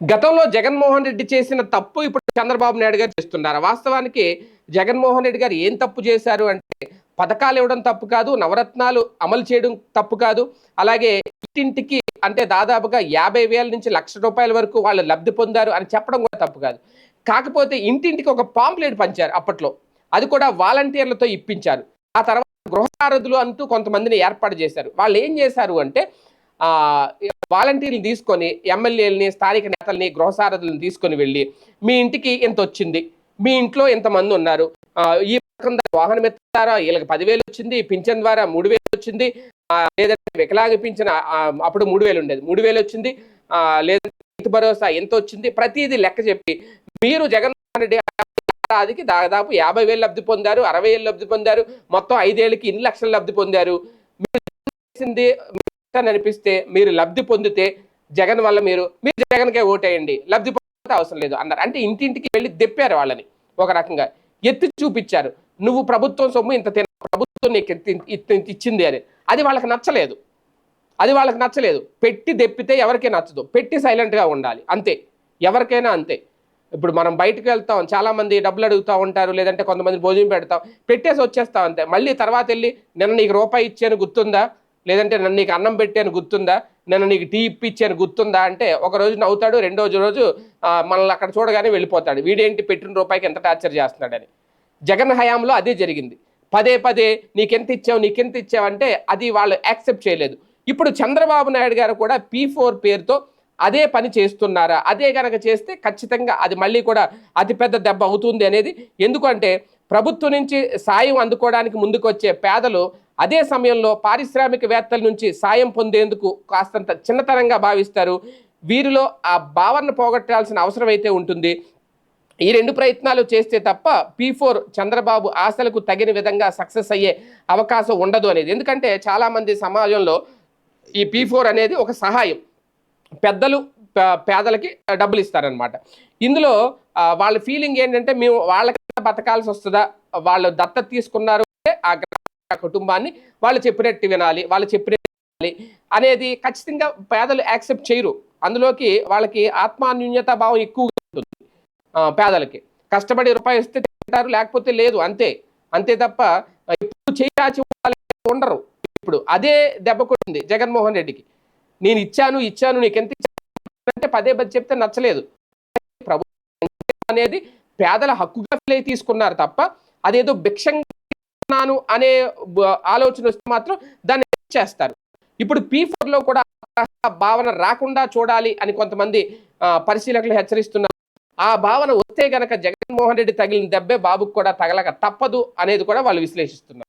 గతంలో జగన్మోహన్ రెడ్డి చేసిన తప్పు ఇప్పుడు చంద్రబాబు నాయుడు గారు చేస్తున్నారు? వాస్తవానికి జగన్మోహన్ రెడ్డి గారు ఏం తప్పు చేశారు అంటే పథకాలు ఇవ్వడం తప్పు కాదు నవరత్నాలు అమలు చేయడం తప్పు కాదు. అలాగే ఇంటింటికి అంటే దాదాపుగా యాభై వేల నుంచి లక్ష రూపాయల వరకు వాళ్ళు లబ్ధి పొందారు అని చెప్పడం కూడా తప్పు కాదు. కాకపోతే ఇంటింటికి ఒక పాంప్లెట్ పంచారు అప్పట్లో. అది కూడా వాలంటీర్లతో ఇప్పించారు. ఆ తర్వాత గృహసారథులు అంటూ కొంతమందిని ఏర్పాటు చేశారు. వాళ్ళు ఏం చేశారు అంటే వాలంటీర్లు తీసుకొని ఎమ్మెల్యేలని స్థానిక నేతల్ని గృహసారథులను తీసుకొని వెళ్ళి మీ ఇంటికి ఎంత వచ్చింది? మీ ఇంట్లో ఎంతమంది ఉన్నారు? ఈ పథకం ద్వారా వాహనం ఎత్తారా వీళ్ళకి పదివేలు వచ్చింది పింఛన్ ద్వారా మూడు వేలు వచ్చింది లేదంటే వికలాంగ పింఛన్ అప్పుడు మూడు వేలు ఉండేది. మూడు వేలు వచ్చింది లేదంటే రైతు భరోసా ఎంత వచ్చింది? ప్రతిదీ లెక్క చెప్పి మీరు జగన్మోహన్ రెడ్డి ఏడాదికి దాదాపు యాభై వేలు లబ్ధి పొందారు అరవై వేలు లబ్ధి పొందారు మొత్తం ఐదేళ్ళకి ఇన్ని లక్షలు లబ్ధి పొందారు. మీరు చేసింది? అని అనిపిస్తే మీరు లబ్ధి పొందితే జగన్ వల్ల మీరు మీరు జగన్కే ఓటేయండి. లబ్ధి పొందితే అవసరం లేదు అన్నారు. అంటే ఇంటింటికి వెళ్ళి దెప్పారు వాళ్ళని ఒక రకంగా. ఎత్తి చూపించారు. నువ్వు ప్రభుత్వం సొమ్ము ఇంత తిన ప్రభుత్వం నీకు ఇంత- ఇచ్చింది అని. అది వాళ్ళకి నచ్చలేదు. అది వాళ్ళకి నచ్చలేదు. పెట్టి దెప్పితే ఎవరికీ నచ్చదు. పెట్టి సైలెంట్గా ఉండాలి. అంతే. ఎవరికైనా అంతే. ఇప్పుడు మనం బయటకు వెళ్తాం. చాలా మంది డబ్బులు అడుగుతూ ఉంటారు. లేదంటే కొంతమంది భోజనం పెడతాం. పెట్టేసి వచ్చేస్తాం అంతే. మళ్ళీ తర్వాత వెళ్ళి నిన్న నీకు రూపాయి ఇచ్చాను గుర్తుందా? లేదంటే నన్ను నీకు అన్నం పెట్టాను గుర్తుందా? నన్ను నీకు టీ ఇప్పించాను గుర్తుందా? అంటే ఒక రోజు నవ్వుతాడు రెండో రోజు మనల్ని అక్కడ చూడగానే వెళ్ళిపోతాడు. వీడేంటి పెట్టిన రూపాయికి ఎంత టార్చర్ చేస్తున్నాడని. జగన్ హయాంలో అదే జరిగింది. పదే పదే నీకెంత ఇచ్చావు నీకెంత ఇచ్చావంటే అది వాళ్ళు యాక్సెప్ట్ చేయలేదు. ఇప్పుడు చంద్రబాబు నాయుడు గారు కూడా పీ ఫోర్ పేరుతో అదే పని చేస్తున్నారా? అదే కనుక చేస్తే ఖచ్చితంగా అది మళ్ళీ కూడా అతిపెద్ద దెబ్బ అవుతుంది అనేది ఎందుకంటే ప్రభుత్వం నుంచి సాయం అందుకోవడానికి ముందుకొచ్చే పేదలు అదే సమయంలో పారిశ్రామికవేత్తల నుంచి సాయం పొందేందుకు కాస్తంత చిన్నతనంగా భావిస్తారు. వీరిలో ఆ భావన పోగొట్టాల్సిన అవసరం అయితే ఉంటుంది. ఈ రెండు ప్రయత్నాలు చేస్తే తప్ప పీ ఫోర్ చంద్రబాబు ఆశలకు తగిన విధంగా సక్సెస్ అయ్యే అవకాశం ఉండదు అనేది. ఎందుకంటే చాలామంది సమాజంలో ఈ పీ ఫోర్ అనేది ఒక సహాయం. పెద్దలు పేదలకి డబ్బులు ఇస్తారనమాట ఇందులో వాళ్ళ ఫీలింగ్ ఏంటంటే మేము వాళ్ళకి బతకాల్సి వస్తుందా వాళ్ళు దత్తత తీసుకున్నారు అంటే ఆ కుటుంబాన్ని వాళ్ళు చెప్పినట్టు వినాలి వాళ్ళు చెప్పినట్టు వినాలి అనేది ఖచ్చితంగా పేదలు యాక్సెప్ట్ చేయరు. అందులోకి వాళ్ళకి ఆత్మాన్యూన్యత భావం ఎక్కువగా ఉంటుంది పేదలకి. కష్టపడి రూపాయి ఇస్తే తింటారు లేకపోతే లేదు అంతే. అంతే తప్ప ఇప్పుడు చేయాచి ఉండరు. ఇప్పుడు అదే దెబ్బ కొట్టింది జగన్మోహన్ రెడ్డికి. నేను ఇచ్చాను ఇచ్చాను నీకు ఎంత అంటే పదే పది చెప్తే నచ్చలేదు. ప్రభుత్వం అనేది పేదల హక్కుగా ఫీల్ తీసుకున్నారు తప్ప అదేదో భిక్షంగా అనే ఆలోచన వస్తే మాత్రం దాన్ని చేస్తారు. ఇప్పుడు పీ లో కూడా భావన రాకుండా చూడాలి అని కొంతమంది పరిశీలకులు హెచ్చరిస్తున్నారు. ఆ భావన వస్తే గనక జగన్మోహన్ రెడ్డి తగిలిన దెబ్బే బాబుకు కూడా తగలక తప్పదు అనేది కూడా వాళ్ళు విశ్లేషిస్తున్నారు.